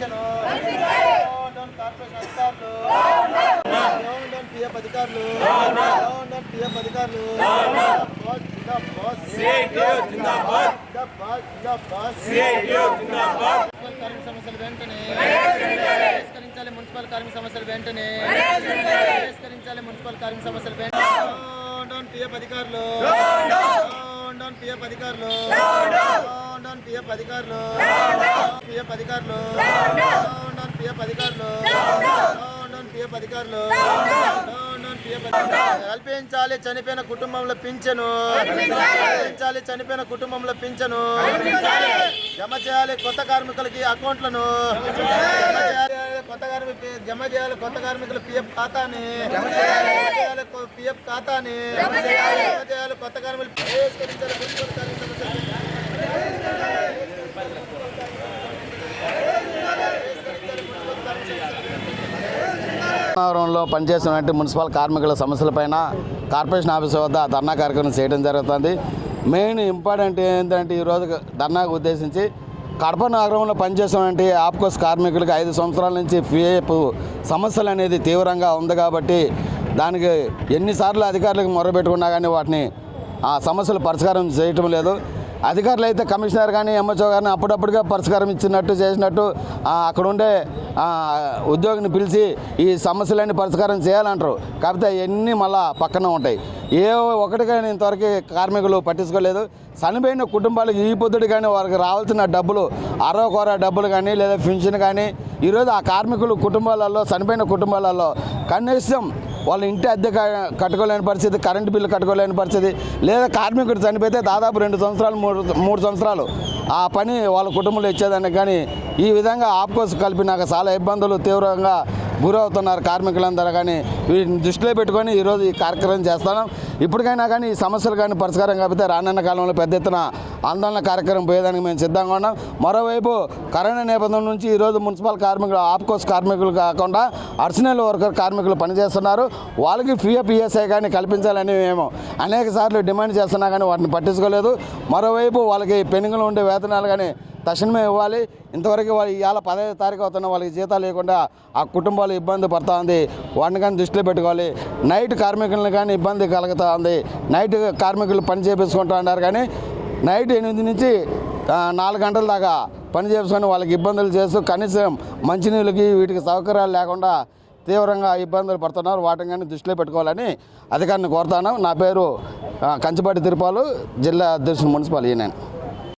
Down corporation అధికారులు. Down down PF అధికారులు. Down PF అధికారులు. మున్సిపల్ కార్మిక సమస్యలు వెంటనే పరిష్కరించాలి మున్సిపల్ కార్మిక సమస్యలు వెంటనే పరిష్కరించాలి మున్సిపల్ కార్మిక సమస్యలు వెంటనే డౌన్ డౌన్ పిఎఫ్ అధికారులు. డౌన్ డౌన్ పిఎఫ్ అధికారులు డౌన్ పిఎఫ్ అధికారులు. పిఎఫ్ అధికారులు డౌన్ పిఎఫ్ అధికారులు డౌన్ పిఎఫ్ అధికారులు కల్పించాలి చనిపోయిన కుటుంబంలో పింఛను. కల్పించాలి చనిపోయిన కుటుంబంలో పింఛను. జమ చేయాలి కొత్త కార్మికులకి అకౌంట్లను. జమ చేయాలి కొత్త కార్మిక జమ చేయాలి కొత్త కార్మికుల పిఎఫ్ ఖాతాని. జమ చేయాలి. పిఎఫ్ ఖాతాని. జమ చేయాలి. కొత్త కార్మికులు పరిష్కరించాలి మున్సిపల్ కార్మిక సమస్యలు. నగరంలో పనిచేస్తున్నటువంటి మున్సిపల్ కార్మికుల సమస్యలపైన కార్పొరేషన్ ఆఫీస్ వద్ద ధర్నా కార్యక్రమం చేయడం జరుగుతుంది. మెయిన్ ఇంపార్టెంట్ ఏంటంటే ఈరోజు ధర్నాకు ఉద్దేశించి కడప నగరంలో పనిచేస్తున్నటువంటి ఆప్కోస్ కార్మికులకు ఐదు సంవత్సరాల నుంచి పిఎఫ్ సమస్యలు అనేది తీవ్రంగా ఉంది కాబట్టి దానికి ఎన్నిసార్లు అధికారులకు మొరబెట్టుకున్నా కానీ వాటిని ఆ సమస్యలు పరిష్కారం చేయటం లేదు. అధికారులు అయితే కమిషనర్ కానీ ఎంఎస్ఓ కానీ అప్పుడప్పుడుగా పరిష్కారం ఇచ్చినట్టు చేసినట్టు అక్కడ ఉండే ఉద్యోగిని పిలిచి ఈ సమస్యలన్నీ పరిష్కారం చేయాలంటారు. కాకపోతే అవన్నీ మళ్ళా పక్కన ఉంటాయి. ఏ కానీ ఇంతవరకు కార్మికులు పట్టించుకోలేదు. చనిపోయిన కుటుంబాలకు ఈ పొద్దుడు కానీ వారికి రావాల్సిన డబ్బులు అరవకొర డబ్బులు కానీ లేదా పెన్షన్ కానీ ఈరోజు ఆ కార్మికులు కుటుంబాలలో చనిపోయిన కుటుంబాలలో కనీసం వాళ్ళ ఇంటి అద్దె కట్టుకోలేని పరిస్థితి కరెంటు బిల్లు కట్టుకోలేని పరిస్థితి లేదా కార్మికుడు చనిపోతే దాదాపు రెండు సంవత్సరాలు మూడు మూడు సంవత్సరాలు ఆ పని వాళ్ళ కుటుంబంలో ఇచ్చేదానికి కానీ ఈ విధంగా ఆప్కోస్ కలిపి నాకు చాలా ఇబ్బందులు తీవ్రంగా గురవుతున్నారు కార్మికులందరూ కానీ వీటిని దృష్టిలో పెట్టుకొని ఈరోజు ఈ కార్యక్రమం చేస్తాను ఇప్పటికైనా కానీ ఈ సమస్యలు కానీ పరిష్కారం కాకపోతే రానున్న కాలంలో పెద్ద ఎత్తున ఆందోళన కార్యక్రమం పోయేదానికి మేము సిద్ధంగా ఉన్నాం. మరోవైపు కరోనా నేపథ్యం నుంచి ఈరోజు మున్సిపల్ కార్మికులు ఆప్కోస్ కార్మికులు కాకుండా అర్సనల్ వర్కర్ కార్మికులు పనిచేస్తున్నారు. వాళ్ళకి పిఎఫ్ ఈఎస్ఐ కానీ కల్పించాలని మేము అనేక సార్లు డిమాండ్ చేస్తున్నా కానీ వాటిని పట్టించుకోలేదు. మరోవైపు వాళ్ళకి పెనుగులు ఉండే వేతనాలు కానీ తక్షణమే ఇవ్వాలి. ఇంతవరకు వాళ్ళు ఇవాళ పదహైదు తారీఖు అవుతున్న వాళ్ళకి జీతాలు లేకుండా ఆ కుటుంబాలు ఇబ్బంది పడుతూ ఉంది. వాటిని కానీ దృష్టిలో పెట్టుకోవాలి. నైట్ కార్మికులను కానీ ఇబ్బంది కలుగుతూ ఉంది. నైట్ కార్మికులు పని చేపించుకుంటూ ఉన్నారు కానీ నైట్ ఎనిమిది నుంచి నాలుగు గంటల దాకా పని చేసుకొని వాళ్ళకి ఇబ్బందులు చేస్తూ కనీసం మంచినీళ్ళకి వీటికి సౌకర్యాలు లేకుండా తీవ్రంగా ఇబ్బందులు పడుతున్నారు. వాటిని కానీ దృష్టిలో పెట్టుకోవాలని అధికారిని కోరుతాను నా పేరు ఆ, కంచిపాటి తిరుపాలు జిల్లా అధ్యక్షుడు మున్సిపల్ ఈయన